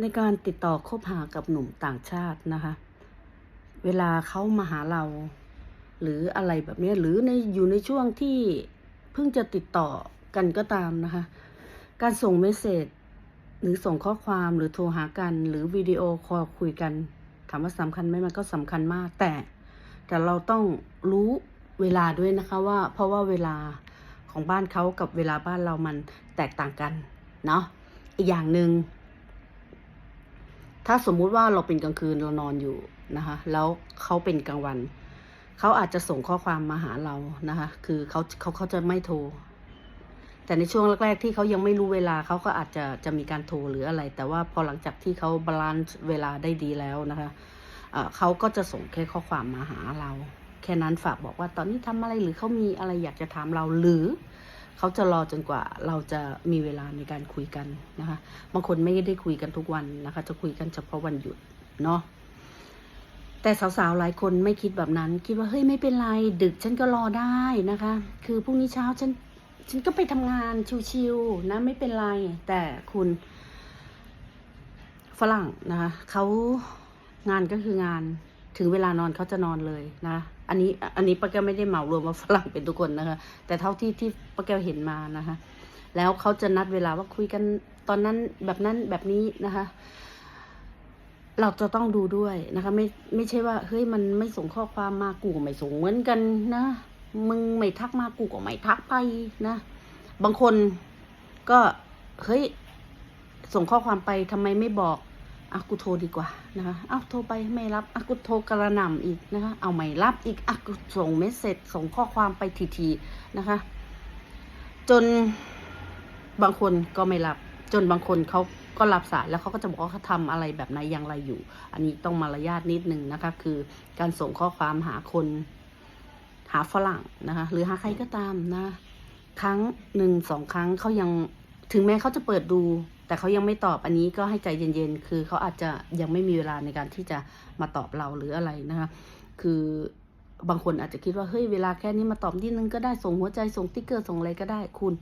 ในการติดต่อคบหากับหนุ่มต่างชาตินะคะ เวลาเขามาหาเรา หรืออะไรแบบนี้หรือในอยู่ในช่วงที่เพิ่งจะติดต่อกันก็ตามนะคะ การส่งเมสเซจหรือส่งข้อความหรือโทรหากัน หรือวิดีโอคอลคุยกัน ถามว่าสำคัญไหมมันก็สำคัญมาก แต่แต่เราต้องรู้เวลาด้วยนะคะว่า เพราะว่าเวลาของบ้านเขากับเวลาบ้านเรามันแตกต่างกันเนาะอีกอย่างหนึง่ง ถ้าสมมุติว่าเราเป็นกลางคืนเรานอนอยู่นะคะ แล้วเขาเป็นกลางวัน เขาอาจจะส่งข้อความมาหาเรานะคะ คือเขาเขาเขาจะไม่โทร แต่ในช่วงแรกๆที่เขายังไม่รู้เวลาเขาก็อาจจะจะมีการโทรหรืออะไร แต่ว่าพอหลังจากที่เขาบาลานซ์เวลาได้ดีแล้วนะคะเอ่อเขาก็จะส่งแค่ข้อความมาหาเรา แค่นั้นฝากบอกว่าตอนนี้ทำอะไรหรือเขามีอะไรอยากจะถามเราหรือ เขาจะรอจนกว่าเราจะมีเวลาในการคุยกันนะคะ บางคนไม่ได้คุยกันทุกวันนะคะ จะคุยกันเฉพาะวันหยุดเนาะแต่สาวๆ หลายคนไม่คิดแบบนั้น คิดว่าเฮ้ยไม่เป็นไร ดึกฉันก็รอได้นะคะ คือพรุ่งนี้เช้าฉันฉันก็ไปทำงานชิวๆนะไม่เป็นไร แต่คุณฝรั่งนะคะเขางานก็คืองาน ถึงเวลานอนเขาจะนอนเลยนะ อันนี้อันนี้ป้าแก้วไม่ได้เหมารวมว่าฝรั่งเป็นทุกคนนะคะ แต่เท่าที่ที่ป้าแก้วเห็นมานะคะ แล้วเขาจะนัดเวลาว่าคุยกันตอนนั้นแบบนั้นแบบนี้นะคะ เราจะต้องดูด้วยนะคะ ไม่ไม่ใช่ว่าเฮ้ยมันไม่ส่งข้อความมากูก็ไม่ส่งเหมือนกันนะมึงไม่ทักมากูก็ไม่ทักไปนะ บางคนก็เฮ้ยส่งข้อความไปทำไมไม่บอก อะกูโทรดีกว่านะคะอ้าวโทรไปไม่รับอะกูโทรกระหน่ำอีกนะคะ เอาไม่รับอีกอะกูส่งเมสเซจส่งข้อความไปทีๆนะคะ จนบางคนก็ไม่รับ จนบางคนเขาก็รับสายแล้วเขาก็จะบอกว่าเขาทำอะไรแบบไหนอย่างไรอยู่ อันนี้ต้องมารยาทนิดนึงนะคะ คือการส่งข้อความหาคนหาฝรั่งนะคะ หรือหาใครก็ตามนะ ครั้งหนึ่งสองครั้งเขายังถึงแม้เขาจะเปิดดู แต่เขายังไม่ตอบอันนี้ก็ให้ใจเย็นๆ คือเขาอาจจะยังไม่มีเวลาในการที่จะมาตอบเราหรืออะไรนะคะ คือบางคนอาจจะคิดว่าเฮ้ยเวลาแค่นี้มาตอบนิดนึงก็ได้ส่งหัวใจส่งติ๊กเกอร์ส่งอะไรก็ได้คุณ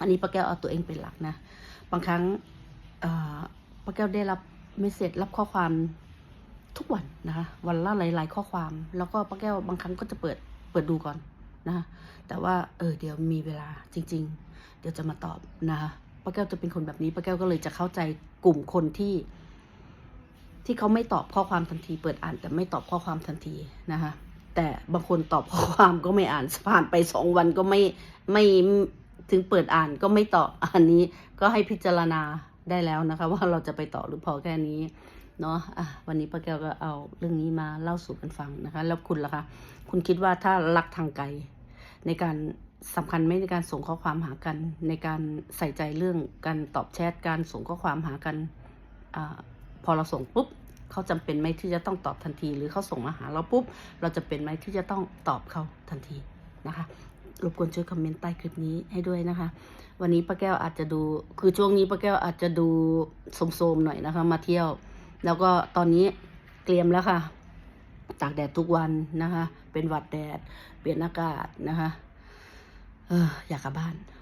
อันนี้ป้าแก้วเอาตัวเองเป็นหลักนะ บางครั้งป้าแก้วได้รับเมสเซจรับข้อความทุกวันนะคะวันละหลาย ๆ ข้อความ แล้วก็ป้าแก้วบางครั้งก็จะเปิดเปิดดูก่อนนะคะแต่ว่าเออเดี๋ยวมีเวลาจริง ๆ เดี๋ยวจะมาตอบนะคะ ป้าแก้วจะเป็นคนแบบนี้ป้าแก้วก็เลยจะเข้าใจกลุ่มคนที่ ที่เขาไม่ตอบข้อความทันที เปิดอ่าน แต่ไม่ตอบข้อความทันทีนะคะแต่บางคนตอบข้อความก็ไม่อ่านผ่านไปสองวันก็ไม่ไม่ถึงเปิดอ่านก็ไม่ตอบอันนี้ก็ให้พิจารณาได้แล้วนะคะ ว่าเราจะไปต่อหรือพอแค่นี้เนาะะวันนี้ป้าแก้วก็เอาเรื่องนี้มาเล่าสู่กันฟังนะคะ แล้วคุณล่ะคะ คุณคิดว่าถ้ารักทางไกลในการ สำคัญไหมในการส่งข้อความหากัน ในการใส่ใจเรื่องการตอบแชทการส่งข้อความหากันอพอเราส่งปุ๊บเขาจำเป็นไหมที่จะต้องตอบทันที หรือเขาส่งมาหาเราปุ๊บ เราจะเป็นไหมที่จะต้องตอบเขาทันทีนะคะรบกวนช่วยคอมเมนต์ใต้คลิปนี้ให้ด้วยนะคะ วันนี้ป้าแก้วอาจจะดู คือช่วงนี้ป้าแก้วอาจจะดูโสมๆหน่อยนะคะ มาเที่ยว แล้วก็ตอนนี้เตรียมแล้วค่ะ ตากแดดทุกวันนะคะ เป็นหวัดแดด เปลี่ยนอากาศนะคะ เอออยากกลับบ้านอยากกลับบ้าน